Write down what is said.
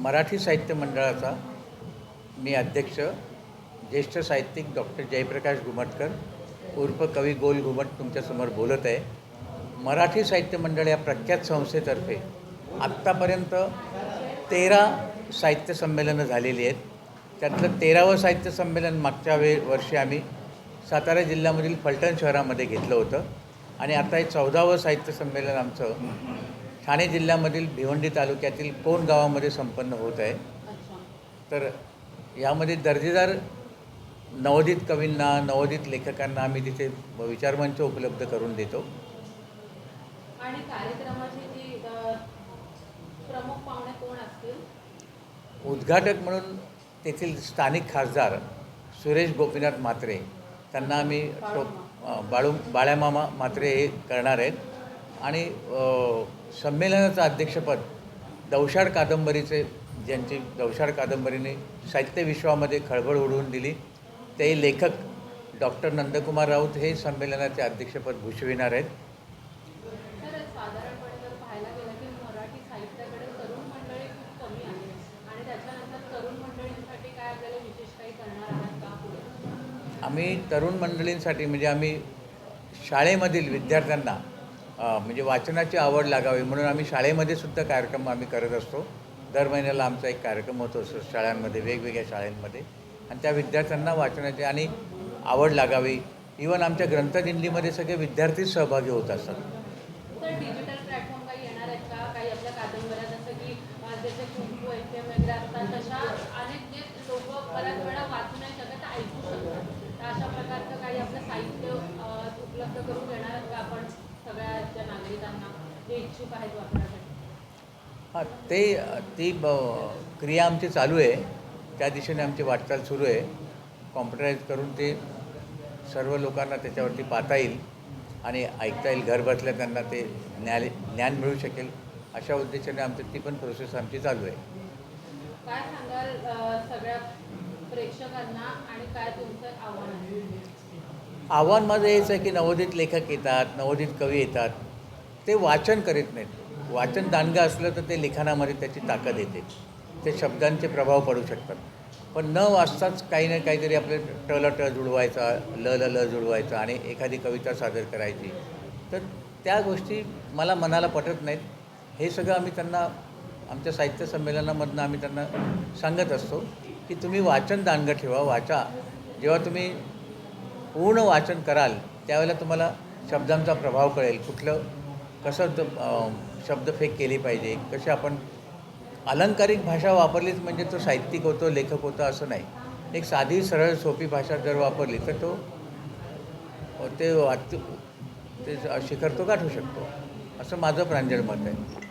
मराठी साहित्य मंडळाचा मी अध्यक्ष ज्येष्ठ साहित्यिक डॉक्टर जयप्रकाश घुमटकर उर्फ कवी गोल घुमट तुमच्यासमोर बोलत आहे. मराठी साहित्य मंडळ या प्रख्यात संस्थेतर्फे आत्तापर्यंत तेरा साहित्य संमेलनं झालेली आहेत. त्यातलं तेरावं साहित्य संमेलन मागच्या वे वर्षी आम्ही सातारा जिल्ह्यामधील फलटण शहरामध्ये घेतलं होतं. आणि आता हे चौदावं साहित्य संमेलन आमचं ठाणे जिल्ह्यामधील भिवंडी तालुक्यातील कोण गावामध्ये संपन्न होत आहे? तर यामध्ये दर्जेदार नवोदित कवींना नवोदित लेखकांना आम्ही तिथे विचारमंच उपलब्ध करून देतो. उद्घाटक म्हणून तेथील स्थानिक खासदार सुरेश गोपीनाथ म्हात्रे त्यांना आम्ही टो अं, बाळू बाळ्यामामा म्हात्रे हे करणार आहेत. आणि संमेलनाचं अध्यक्षपद दौशाड कादंबरीचे ज्यांची दौशाड कादंबरीने साहित्य विश्वामध्ये खळबळ उडवून दिली ते लेखक डॉक्टर नंदकुमार राऊत हे संमेलनाचे अध्यक्षपद भूषविणार आहेत. आम्ही तरुण मंडळींसाठी म्हणजे आम्ही शाळेमधील विद्यार्थ्यांना म्हणजे वाचनाची आवड लागावी म्हणून आम्ही शाळेमध्ये सुद्धा कार्यक्रम आम्ही करत असतो. दर महिन्याला आमचा एक कार्यक्रम होतो असतो शाळांमध्ये वेगवेगळ्या शाळांमध्ये. आणि त्या विद्यार्थ्यांना वाचनाची आणि आवड लागावी. इवन आमच्या ग्रंथदिंडीमध्ये सगळे विद्यार्थीच सहभागी होत असतात तर डिजिटल प्लॅटफॉर्म काही येणार आहेत का काही आपल्या कादंबऱ्या जसं की अ, जसे कुंकू एफ एम वगैरे असतात तशा अनेक जे लोक बऱ्याच वेळा वाचू नाही शकत तर ऐकू शकतात तर अशा प्रकारचं काही आपलं साहित्य अ, उपलब्ध करून देणार आहात का आपण सगळ्या ज्या नागरिकांना जे इच्छुक आहेत वाचण्यासाठी हां ते ती ब क्रिया आमची चालू आहे. त्या दिशेने आमची वाटचाल सुरू आहे. कॉम्प्युटराईज करून ते सर्व लोकांना त्याच्यावरती पाहता येईल आणि ऐकता येईल. घर बसल्या त्यांना ते ज्ञान ज्ञान मिळू शकेल अशा उद्देशाने आमची ती पण प्रोसेस आमची चालू आहे. काय सांगाल सगळ्या प्रेक्षकांना आणि काय तुमचं आव्हान आहे? आव्हान माझं हेच आहे की नवोदित लेखक येतात नवोदित कवी येतात. ते वाचन करीत नाहीत. वाचन दांडगं असलं तर ते लिखाणामध्ये त्याची ताकद येते. ते शब्दांचे प्रभाव पडू शकतात. पण न वाचताच काही ना काहीतरी आपले ट ल ट जुळवायचा ल ल ल जुळवायचा आणि एखादी कविता सादर करायची. तर त्या गोष्टी मला मनाला पटत नाहीत. हे सगळं आम्ही त्यांना आमच्या साहित्य संमेलनामधनं आम्ही त्यांना सांगत असतो की तुम्ही वाचन दांडगं ठेवा वाचा. जेव्हा तुम्ही पूर्ण वाचन कराल त्यावेळेला तुम्हाला शब्दांचा प्रभाव कळेल. कुठलं कसं शब्दफेक केली पाहिजे कसे आपण अलंकारिक भाषा वापरलीच म्हणजे तो साहित्यिक होतो लेखक होतो असं नाही. एक साधी सरळ सोपी भाषा जर वापरली तर तो ते वाच ते शिखर तो गाठू शकतो. असं माझं प्रांजळ मत आहे.